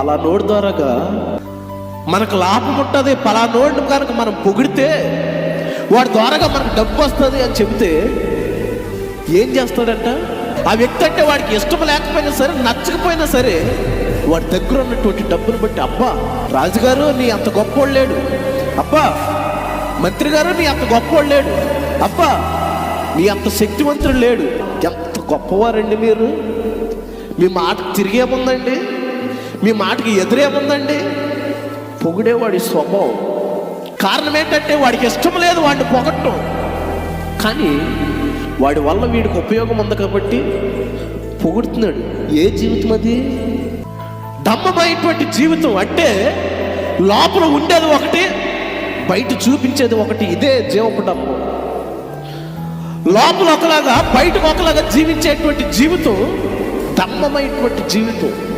పలానోడు ద్వారాగా మనకు లాభం ఉంటుంది పలానోడిని కనుక మనం పొగిడితే వాడి ద్వారాగా మనకు డబ్బు వస్తుంది అని చెబితే ఏం చేస్తాడంట? ఆ వ్యక్తి అంటే వాడికి ఇష్టం లేకపోయినా సరే నచ్చకపోయినా సరే వాడి దగ్గర ఉన్నటువంటి డబ్బును బట్టి అబ్బా రాజుగారు నీ అంత గొప్పోడు లేడు. అబ్బా మంత్రి గారు నీ అంత గొప్పోడు లేడు. అబ్బా నీ అంత శక్తివంతుడు లేడు. ఎంత గొప్పవారండి మీరు. మీ మాట తిరిగేముందండి మీ మాటకి ఎదురేముందండి పొగిడేవాడి స్వభావం. కారణం ఏంటంటే వాడికి ఇష్టం లేదు వాడిని పొగట్టం. కానీ వాడి వల్ల వీడికి ఉపయోగం ఉంది కాబట్టి పొగుడుతున్నాడు. ఏ జీవితం అది? దమ్మమైనటువంటి జీవితం అంటే లోపల ఉండేది ఒకటి బయట చూపించేది ఒకటి ఇదే జీవపు డమ్మం లోపల ఒకలాగా బయటకు ఒకలాగా జీవించేటువంటి జీవితం దమ్మమైనటువంటి జీవితం.